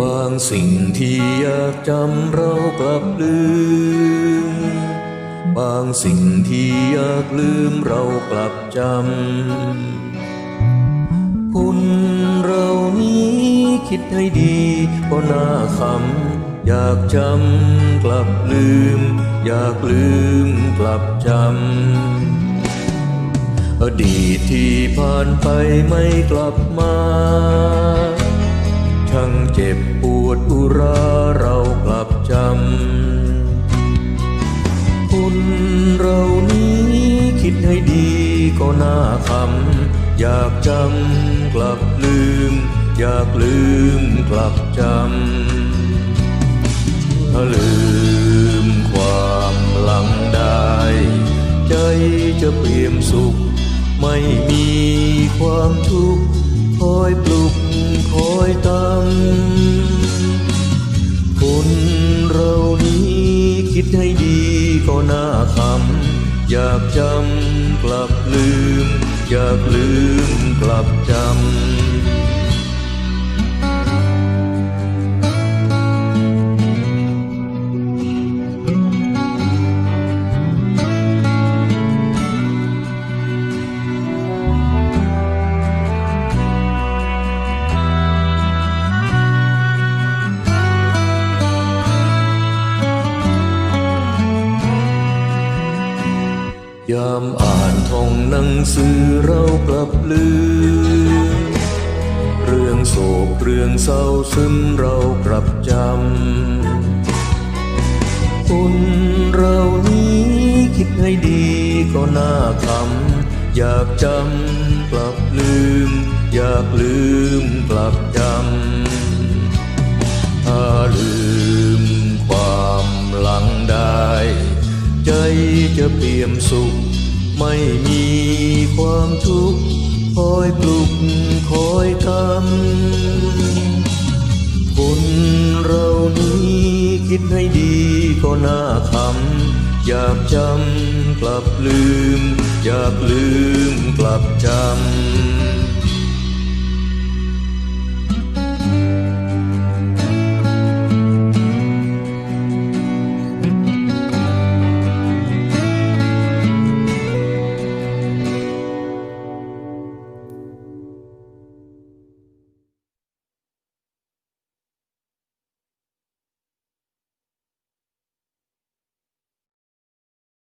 บางสิ่งที่อยากจำเรากลับลืม บางสิ่งที่อยากลืมเรากลับจำ คุณเรานี้คิดให้ดีก็น่าคำอยากจำกลับลืม อยากลืมกลับจำ อดีตที่ผ่านไปไม่กลับมา ให้ดีก็น่าคำอยากจำกลับลืม อยากลืมกลับจำถ้าลืมความหลังได้ ใจจะเปลี่ยมสุข ไม่มีความทุกข์คอยปลุกคอยตำคนเรานี้คิดให้ดีก็น่าคำ อยากจำกลับลืม อยากลืมกลับจำ ยามอ่านท่องหนังสือเรากลับลืม เรื่องโศกเรื่องเศร้าซึมเรากลับจำคนเรานี้คิดให้ดีก็น่าคำอยากจำกลับลืม อยากลืมกลับจำ ใจจะเปี่ยมสุข ไม่มีความทุกข์คอยปลุกคอยทำคนเรานี้คิดให้ดีก็น่าคำอยากจำกลับลืม อยากลืมกลับจำ